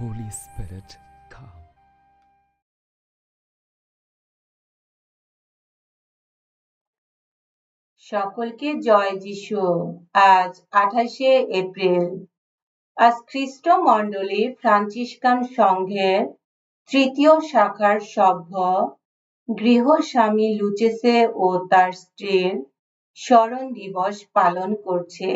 Holy Spirit, come. সকলকে জয় যিশু। আজ আঠাশে এপ্রিল। আজ খ্রিস্ট মণ্ডলী ফ্রান্সিসকান সংঘের তৃতীয় শাখার সভ্য গৃহস্বামী লুচেসে ও তার স্ত্রীর স্মরণ দিবস পালন করছে।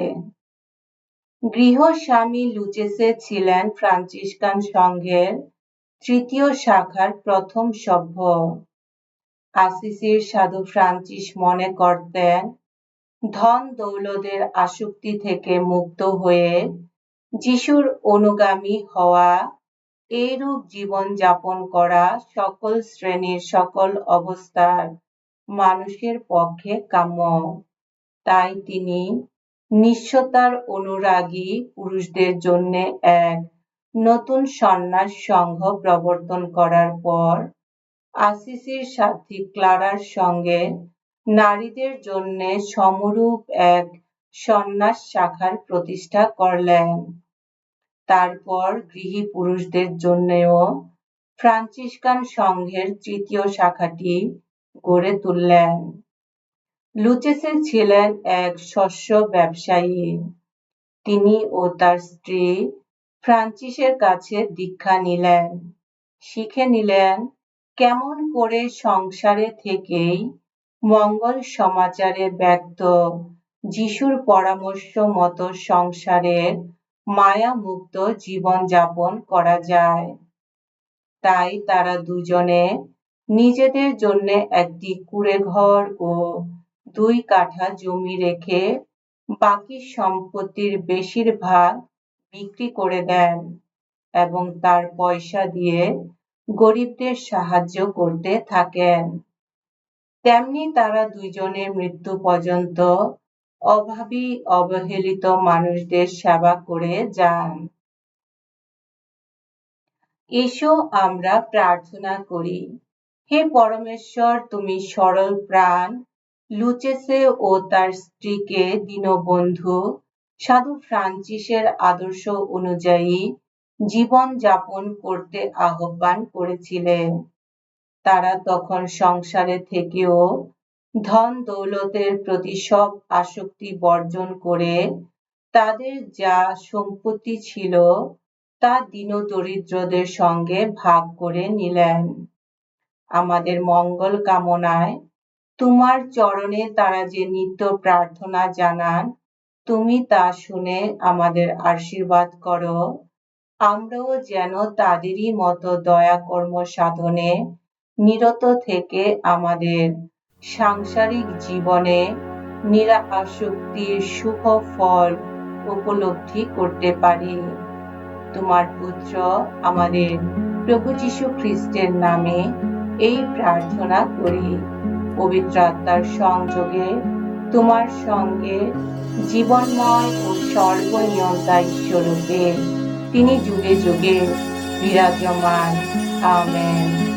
গৃহস্বামী লুচেসে ছিলেন ফ্রান্সিসকান সংঘের তৃতীয় শাখার প্রথম সভ্য। আসিসির সাধু ফ্রান্সিস মনে করতেন, ধন দৌলতের আসক্তি থেকে মুক্ত হয়ে যিশুর অনুগামী হওয়া, এইরূপ জীবন যাপন করা সকল শ্রেণির সকল অবস্থার মানুষের পক্ষে কাম্য। তাই তিনি নিঃস্বতার অনুরাগী পুরুষদের জন্য এক নতুন সন্ন্যাস সংঘ প্রবর্তন করার পর আসিসির সাথী ক্লারার সঙ্গে নারীদের জন্য সমরূপ এক সন্ন্যাস শাখার প্রতিষ্ঠা করলেন। তারপর গৃহী পুরুষদের জন্যও ফ্রান্সিসকান সংঘের তৃতীয় শাখাটি গড়ে তুললেন। লুচেসে ছিলেন এক শস্য ব্যবসায়ী। তিনি ও তার স্ত্রী ফ্রান্সিসের কাছে দীক্ষা নিলেন। শিখে নিলেন কেমন করে সংসারে থেকেই মঙ্গল সমাচারে ব্যক্ত, যিশুর পরামর্শ মতো সংসারের মায়া মুক্ত জীবন যাপন করা যায়। তাই তারা দুজনে নিজেদের জন্য একটি কুড়ে ঘর ও দুই কাঠা জমি রেখে বাকি সম্পত্তির বেশিরভাগ বিক্রি করে দেন এবং তার পয়সা দিয়ে গরিবদের সাহায্য করতে থাকেন। তেমনি তারা দুইজনে মৃত্যু পর্যন্ত অভাবী, অবহেলিত মানুষদের সেবা করে যান। এসো আমরা প্রার্থনা করি, হে পরমেশ্বর, তুমি সরল প্রাণ লুচেসে ও তার স্ত্রীকে দীনবন্ধু সাধু ফ্রান্সিসের আদর্শ অনুযায়ী জীবন যাপন করতে আহ্বান করেছিলেন। তারা তখন সংসারে থেকেও ধন দৌলতের প্রতি সব আসক্তি বর্জন করে তাদের যা সম্পত্তি ছিল তা দরিদ্রদের সঙ্গে ভাগ করে নিলেন। আমাদের মঙ্গল কামনায় তোমার চরণে তারা যে নিত্য প্রার্থনা জানান, তুমি তা শুনে আমাদের আশীর্বাদ করো। আমরাও যেন তাদেরই মতো দয়া কর্ম সাধনে নিরত থেকে আমাদের সাংসারিক জীবনে নিরা আসক্তির শুভ ফল উপলব্ধি করতে পারি। তোমার পুত্র আমাদের প্রভু যীশু খ্রিস্টের নামে এই প্রার্থনা করি। পবিত্র আত্মার সংযোগে তোমার সঙ্গে জীবনময় ও সর্বনিয়ন্তা ঈশ্বরূপে তিনি যুগে যুগে বিরাজমান। আমেন।